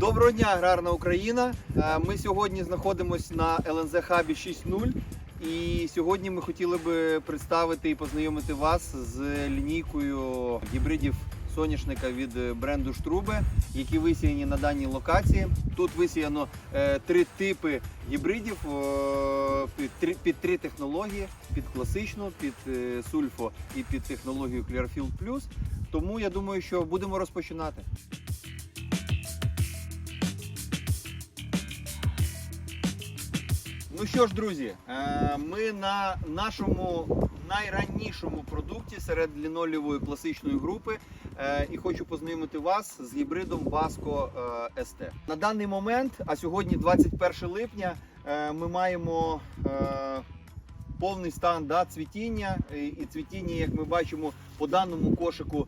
Доброго дня, аграрна Україна. Е, Ми сьогодні знаходимося на ЛНЗ Хабі 6.0. І сьогодні ми хотіли би представити і познайомити вас з лінійкою гібридів соняшника від бренду Штрубе, які висіяні на даній локації. Тут висіяно е, три типи гібридів е, під, три, технології: під класичну, під сульфо і під технологію Clearfield Plus. Тому я думаю, що будемо розпочинати. Ну що ж, друзі, е, ми на нашому найраннішому продукті серед лінолівої класичної групи. е, І хочу познайомити вас з гібридом Vasco е, ST. На даний момент, а сьогодні 21 липня, ми маємо повний стан да, цвітіння. І цвітіння, як ми бачимо, по даному кошику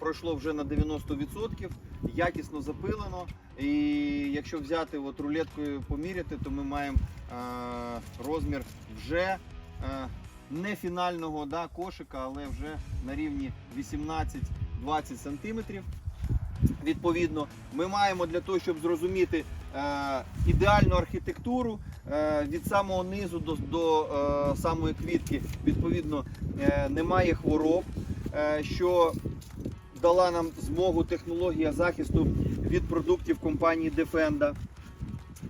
пройшло вже на 90%, якісно запилено. І якщо взяти от рулеткою поміряти, то ми маємо е, розмір вже е, не фінального да, кошика, але вже на рівні 18-20 сантиметрів. Відповідно, ми маємо для того, щоб зрозуміти е, ідеальну архітектуру е, від самого низу до, до е, самої квітки, відповідно, е, немає хвороб, е, що дала нам змогу технологія захисту від продуктів компанії Defenda.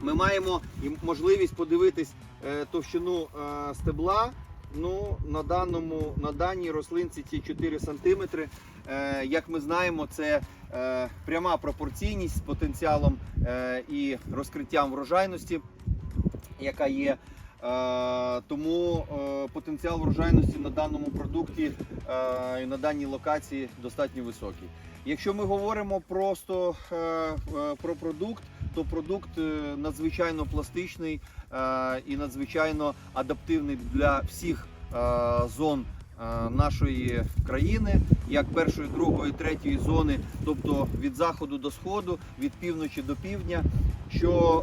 Ми маємо можливість подивитись е, товщину е, стебла. Ну, на, даному, на даній рослинці ці 4 см. Е, як ми знаємо, це пряма пропорційність з потенціалом і розкриттям врожайності, яка є. Е, тому е, потенціал врожайності на даному продукті е, і на даній локації достатньо високий. Якщо ми говоримо просто про продукт, то продукт надзвичайно пластичний і надзвичайно адаптивний для всіх зон нашої країни, як першої, другої, третьої зони, тобто від заходу до сходу, від півночі до півдня, що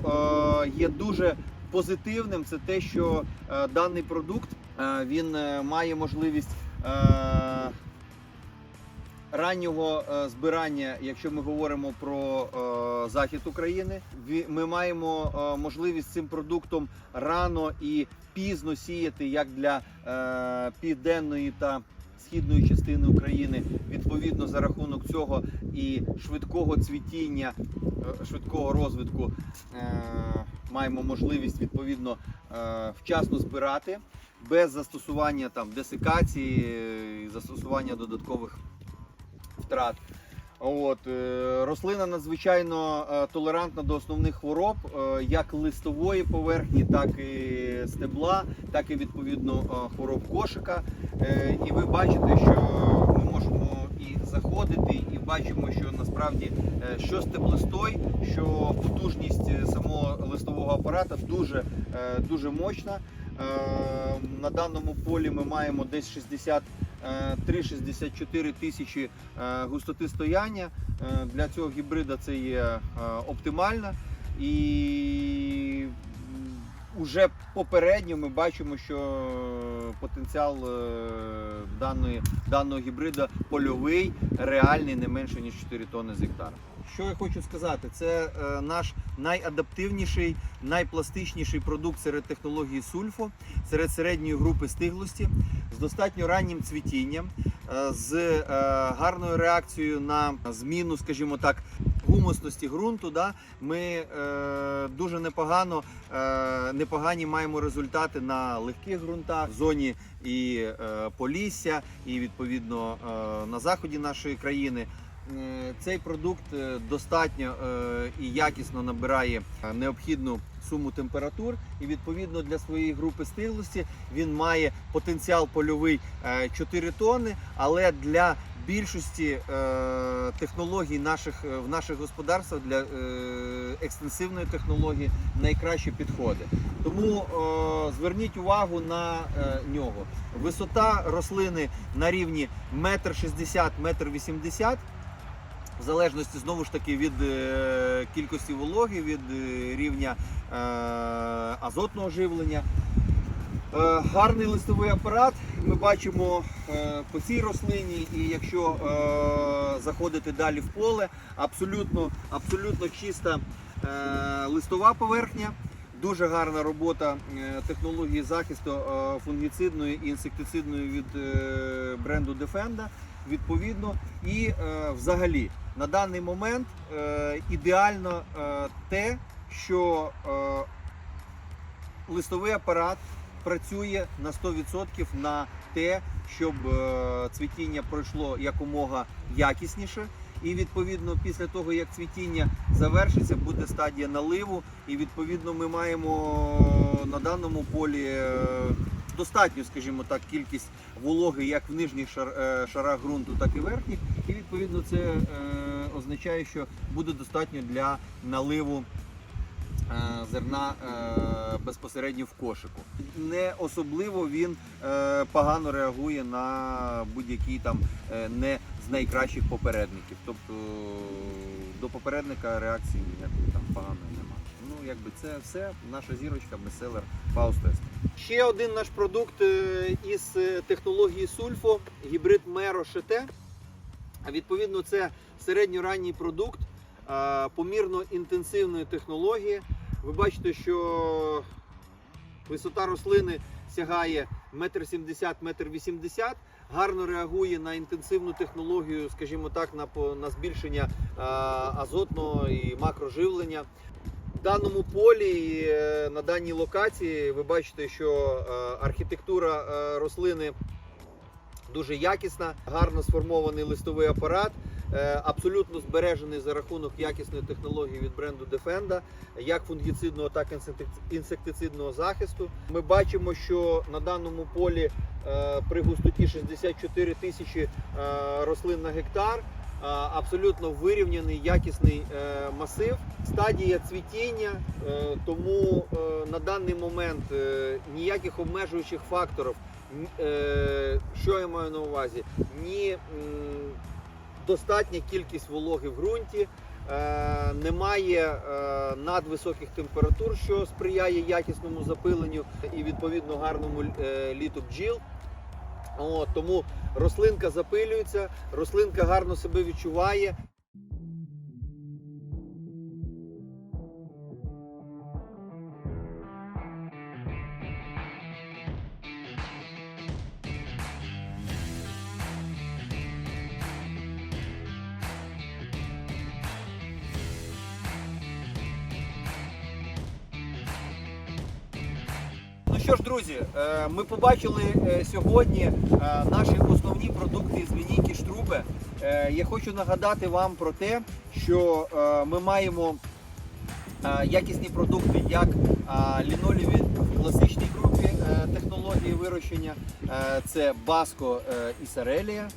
є дуже позитивним, це те, що е, даний продукт е, він е, має можливість. Е, раннього е, збирання, якщо ми говоримо про е, захід України, ми маємо е, можливість цим продуктом рано і пізно сіяти як для е, південної та східної частини України. Відповідно, за рахунок цього і швидкого цвітіння, е, швидкого розвитку е, маємо можливість відповідно е, вчасно збирати без застосування там десикації, застосування додаткових втрат. От, рослина надзвичайно толерантна до основних хвороб, як листової поверхні, так і стебла, так і відповідно хвороб кошика. І ви бачите, що заходити, і бачимо, що насправді е, що стеблистой, що потужність е, самого листового апарата дуже, е, дуже мощна. На даному полі ми маємо десь 60 е, 3-64 тисячі густоти стояння. Для цього гібрида це є оптимально. І вже попередньо ми бачимо, що потенціал е, даної, даного гібрида польовий, реальний не менше ніж 4 тонни з гектара. Що я хочу сказати, це е, наш найадаптивніший, найпластичніший продукт серед технології сульфо, серед середньої групи стиглості, з достатньо раннім цвітінням, е, з е, гарною реакцією на зміну, скажімо так, гумусності ґрунту. Да? Ми е, дуже непогано, е, непогані маємо результати на легких ґрунтах, в зоні і е, Полісся, і відповідно е, на заході нашої країни. Е, Цей продукт е, достатньо е, і якісно набирає необхідну суму температур, і відповідно для своєї групи стиглості він має потенціал польовий е, 4 тонни, але для більшості е, технологій наших е, в наших господарствах для е, екстенсивної технології найкраще підходить. Тому е, зверніть увагу на е, нього. Висота рослини на рівні 1,60 метр 80 в залежності знову ж таки від е, кількості вологи, від е, рівня е, азотного живлення. Е, Гарний листовий апарат. Ми бачимо е, по цій рослині, і якщо е, заходити далі в поле, абсолютно, абсолютно чиста листова поверхня. Дуже гарна робота технології захисту фунгіцидної і інсектицидної від бренду Defenda. Відповідно, і взагалі на даний момент ідеально те, що листовий апарат працює на 100% на те, щоб е, цвітіння пройшло якомога якісніше. І відповідно після того, як цвітіння завершиться, буде стадія наливу. І відповідно ми маємо на даному полі е, достатню, скажімо так, кількість вологи як в нижніх шар, е, шарах ґрунту, так і верхніх. І відповідно це е, означає, що буде достатньо для наливу е, зерна е, безпосередньо в кошику. Не особливо він е, погано реагує на будь-який там е, не з найкращих попередників. Тобто до попередника реакції ніякої там поганої немає. Ну якби це все наша зірочка, бестселер Фаустест. Ще один наш продукт е, із е, технології Сульфо, гібрид Меро ШТ. А Відповідно, це середньоранній продукт е, помірно інтенсивної технології. Ви бачите, що висота рослини сягає 1,70 1,80 м, гарно реагує на інтенсивну технологію, скажімо так, на, на збільшення е, азотного і макроживлення. В даному полі, е, на даній локації, ви бачите, що е, архітектура рослини дуже якісна, гарно сформований листовий апарат. Е, Абсолютно збережений за рахунок якісної технології від бренду Defenda, як фунгіцидного, так і інсектицидного захисту. Ми бачимо, що на даному полі е, при густоті 64 тисячі е, рослин на гектар. Абсолютно вирівняний якісний масив, стадія цвітіння, тому на даний момент ніяких обмежуючих факторів що я маю на увазі? Ні достатня кількість вологи в ґрунті, е, немає е, надвисоких температур, що сприяє якісному запиленню і відповідно гарному е, літу бджіл. О, тому рослинка запилюється, рослинка гарно себе відчуває. Що ж, друзі, е, ми побачили е, сьогодні е, наші основні продукти з лінійки Штрубе. Я хочу нагадати вам про те, що ми маємо якісні продукти, як ліноліві в класичній групі технології вирощення, це Баско і Сарелія.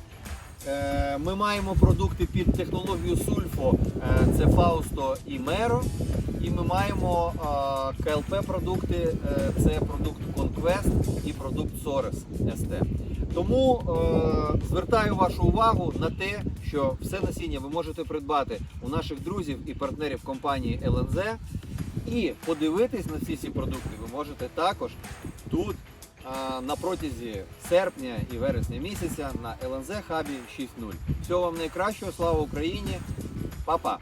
Е, Ми маємо продукти під технологію Сульфо, е, це Фаусто і Меро. І ми маємо е, КЛП продукти, е, це продукт Conquest і продукт Sores ST. Тому звертаю вашу увагу на те, що все насіння ви можете придбати у наших друзів і партнерів компанії ЛНЗ. І подивитись на всі ці продукти ви можете також тут на протязі серпня і вересня місяця на ЛНЗ Хабі 6.0. Всього вам найкращого, слава Україні! Па-па!